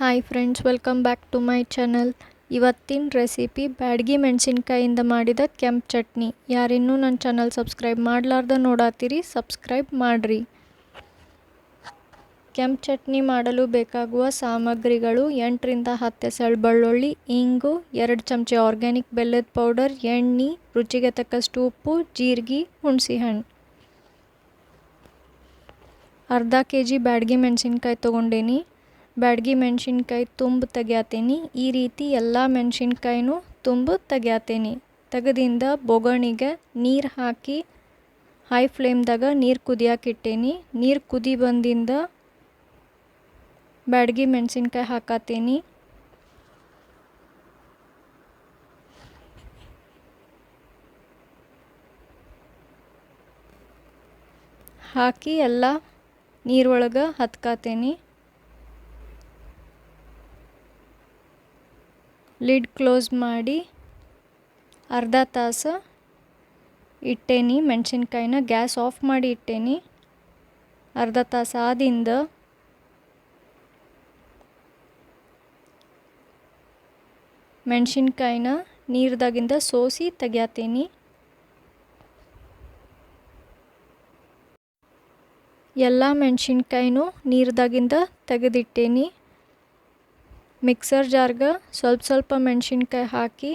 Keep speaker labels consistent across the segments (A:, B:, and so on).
A: Hi friends welcome back to my channel ಇವತ್ತಿನ recipe Byadgi ಮೆಣಸಿನ್ಕಾಯಿಂದ ಮಾಡಿದ ಕೆಂಪು ಚಟ್ನಿ. ಯಾರಿನ್ನೂ ನನ್ನ ಚಾನಲ್ ಸಬ್ಸ್ಕ್ರೈಬ್ ಮಾಡಲಾರ್ದ ನೋಡಾತೀರಿ ಸಬ್ಸ್ಕ್ರೈಬ್ ಮಾಡಿರಿ. ಕೆಂಪು ಚಟ್ನಿ ಮಾಡಲು ಬೇಕಾಗುವ ಸಾಮಗ್ರಿಗಳು ಎಂಟರಿಂದ ಹತ್ತು ಎಸಳು ಬೆಳ್ಳುಳ್ಳಿ, ಇಂಗು, ಎರಡು ಚಮಚ ಆರ್ಗ್ಯಾನಿಕ್ ಬೆಲ್ಲದ ಪೌಡರ್ ಎಣ್ಣೆ, ರುಚಿಗೆ ತಕ್ಕಷ್ಟು ಉಪ್ಪು, ಜೀರಿಗೆ, ಹುಣಸೆಹಣ್ಣು. ಅರ್ಧ ಕೆ ಜಿ ಬ್ಯಾಡ್ಗಿ ಮೆಣಸಿನ್ಕಾಯಿ ತೊಗೊಂಡೇನಿ. ಬ್ಯಾಡಗಿ ಮೆಣಸಿನ್ಕಾಯಿ ತುಂಬ ತೆಗ್ಯಾತೀನಿ. ಈ ರೀತಿ ಎಲ್ಲ ಮೆಣಸಿನ್ಕಾಯಿನೂ ತುಂಬ ತೆಗ್ಯಾತೀನಿ. ತೆಗೆದಿಂದ ಬೊಗಣಿಗೆ ನೀರು ಹಾಕಿ ಹೈ ಫ್ಲೇಮ್ದಾಗ ನೀರು ಕುದಿಯಾಕಿಟ್ಟೇನಿ ನೀರು ಕುದಿ ಬಂದಿಂದ ಬ್ಯಾಡಗಿ ಮೆಣಸಿನ್ಕಾಯಿ ಹಾಕತ್ತೀನಿ ಹಾಕಿ ಎಲ್ಲ ನೀರೊಳಗೆ ಹತ್ಕತೀನಿ. ಲಿಡ್ ಕ್ಲೋಸ್ ಮಾಡಿ ಅರ್ಧ ತಾಸು ಇಟ್ಟೇನಿ, ಮೆಣಸಿನ್ಕಾಯಿನ ಗ್ಯಾಸ್ ಆಫ್ ಮಾಡಿ ಇಟ್ಟೇನಿ. ಅರ್ಧ ತಾಸು ಆದಿಂದ ಮೆಣಸಿನ್ಕಾಯಿನ ನೀರ್ದಾಗಿಂದ ಸೋಸಿ ತೆಗ್ಯಾತೀನಿ. ಎಲ್ಲ ಮೆಣಸಿನ್ಕಾಯಿನೂ ನೀರ್ದಾಗಿಂದ ತೆಗೆದಿಟ್ಟೇನಿ. ಮಿಕ್ಸರ್ ಜಾರ್ಗ ಸ್ವಲ್ಪ ಸ್ವಲ್ಪ ಮೆಣಸಿನ್ಕಾಯಿ ಹಾಕಿ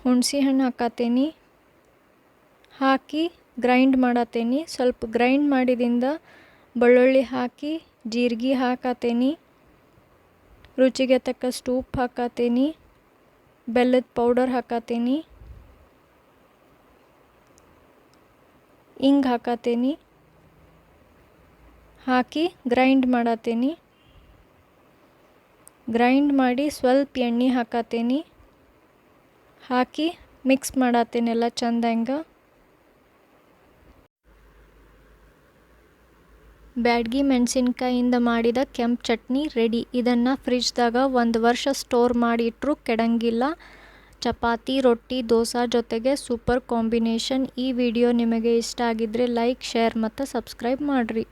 A: ಹುಣಸೆ ಹಣ್ಣು ಹಾಕತ್ತೇನಿ ಹಾಕಿ ಗ್ರೈಂಡ್ ಮಾಡತ್ತೇನಿ ಸ್ವಲ್ಪ ಗ್ರೈಂಡ್ ಮಾಡಿದಿಂದ ಬೆಳ್ಳುಳ್ಳಿ ಹಾಕಿ, ಜೀರಿಗೆ ಹಾಕತ್ತೇನಿ ರುಚಿಗೆ ತಕ್ಕಷ್ಟು ಉಪ್ಪು ಹಾಕತ್ತೇನಿ ಬೆಲ್ಲದ ಪೌಡರ್ ಹಾಕತ್ತೀನಿ ಹಿಂಗೆ ಹಾಕತ್ತೇನಿ ಹಾಕಿ ಗ್ರೈಂಡ್ ಮಾಡತ್ತೀನಿ ಗ್ರೈಂಡ್ ಮಾಡಿ ಸ್ವಲ್ಪ ಎಣ್ಣೆ ಹಾಕತ್ತೀನಿ ಹಾಕಿ ಮಿಕ್ಸ್ ಮಾಡತ್ತೇನೆಲ್ಲ ಚಂದಂಗ ಬ್ಯಾಡ್ಗಿ ಮೆಣಸಿನ್ಕಾಯಿಂದ ಮಾಡಿದ ಕೆಂಪು ಚಟ್ನಿ ರೆಡಿ. ಇದನ್ನು ಫ್ರಿಜ್ದಾಗ ಒಂದು ವರ್ಷ ಸ್ಟೋರ್ ಮಾಡಿ ಇಟ್ಟರೂ ಕೆಡಂಗಿಲ್ಲ. ಚಪಾತಿ, ರೊಟ್ಟಿ, ದೋಸೆ ಜೊತೆಗೆ ಸೂಪರ್ ಕಾಂಬಿನೇಷನ್. ಈ ವಿಡಿಯೋ ನಿಮಗೆ ಇಷ್ಟ ಆಗಿದ್ದರೆ ಲೈಕ್, ಶೇರ್ ಮತ್ತು ಸಬ್ಸ್ಕ್ರೈಬ್ ಮಾಡಿರಿ.